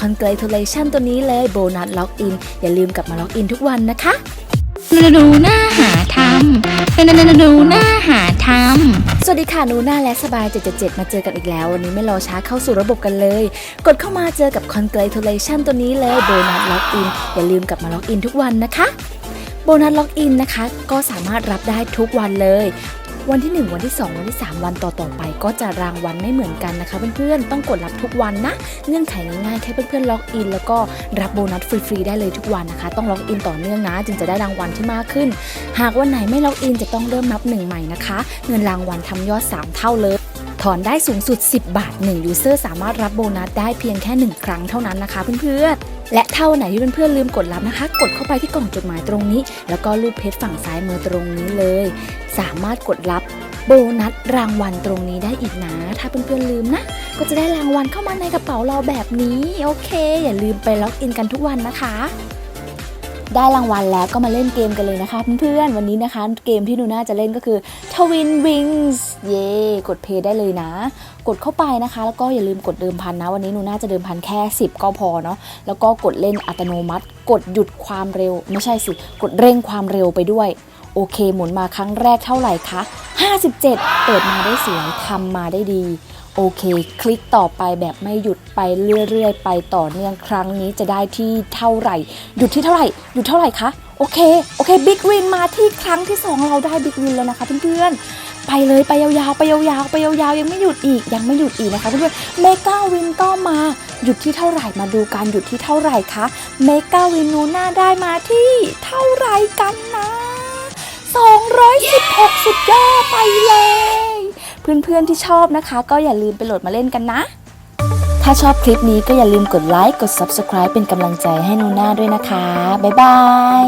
congratulation ตัวนี้เลยโบนัสล็อกอินอย่าลืมกลับมาล็อกอินทุกวันนะคะหนูหน้าหาทำหนูหนูหนูหน้าหาทำสวัสดีค่ะหนูหน้าและสบาย 777 มาเจอกันอีกแล้ว วันนี้ไม่รอช้าเข้าสู่ระบบกันเลย กดเข้ามาเจอกับ congratulation ตัวนี้เลยโบนัสล็อกอินอย่าลืมกลับมาล็อกอินทุกวันนะคะโบนัสล็อกอินนะคะ ก็สามารถรับได้ทุกวันเลย วันที่ 1 วันที่ 2 วันที่ 3 วันต่อๆไป ก็จะรางวัลไม่เหมือนกันนะคะเพื่อนๆต้องกดรับทุกวันนะ เงื่อนไขง่ายๆแค่เพื่อนๆล็อกอิน แล้วก็รับโบนัสฟรีๆได้เลยทุกวันนะคะ ต้องล็อกอินต่อเนื่องนะ จึงจะได้รางวัลที่มากขึ้น หากวันไหนไม่ล็อกอินจะต้องเริ่มนับหนึ่งใหม่นะคะ เงินรางวัลทำยอด 3 เท่าเลยถอนได้สูงสุด 10 บาท1ยูเซอร์สามารถรับโบนัสได้เพียงแค่ 1 ครั้งเท่านั้นนะคะเพื่อนๆ และเท่าไหนที่เพื่อนๆลืมกดรับนะคะ กดเข้าไปที่กล่องจดหมายตรงนี้ แล้วก็รูปเพจฝั่งซ้ายมือตรงนี้เลย สามารถกดรับโบนัสรางวัลตรงนี้ได้อีกนะ ถ้าเพื่อนๆลืมนะ ก็จะได้รางวัลเข้ามาในกระเป๋าเราแบบนี้ โอเค อย่าลืมไปล็อกอินกันทุกวันนะคะ ได้รางวัลแล้วก็มาเล่นเกมกันเลยนะคะเพื่อนๆวันนี้นะคะ เกมที่หนูน่าจะเล่นก็คือ Twin Wings เย่กดเพย์ได้เลยนะ กดเข้าไปนะคะ แล้วก็อย่าลืมกดเดิมพันนะ วันนี้หนูน่าจะเดิมพันแค่ 10 ก็พอเนาะแล้วก็กดเล่นอัตโนมัติ กดหยุดความเร็ว ไม่ใช่สิ กดเร่งความเร็วไปด้วย โอเค หมุนมาครั้งแรกเท่าไหร่คะ57 เปิดมาได้สวยทำมาได้ดี โอเค คลิกต่อไปแบบไม่หยุดไปเรื่อยๆ ไปต่อเนื่องครั้งนี้จะได้ที่เท่าไหร่ หยุดที่เท่าไหร่ หยุดเท่าไหร่คะ โอเค โอเค บิ๊กวินมาที่ครั้งที่ 2 เราได้บิ๊กวินแล้วนะคะเพื่อนๆ ไปเลยไปยาวๆ ไปยาวๆ ไปยาวๆ ยังไม่หยุดอีก ยังไม่หยุดอีกนะคะเพื่อนๆ เมกาวินก็มาหยุดที่เท่าไหร่ มาดูการหยุดที่เท่าไหร่คะ เมกาวินนูน่าได้มาที่เท่าไหร่กันนะ216 สุดยอดไปเลย เพื่อนๆที่ชอบนะคะ ก็อย่าลืมไปโหลดมาเล่นกันนะ ถ้าชอบคลิปนี้ก็อย่าลืมกดไลค์กด Subscribe เป็นกำลังใจให้นูน่าด้วยนะคะ บ๊ายบาย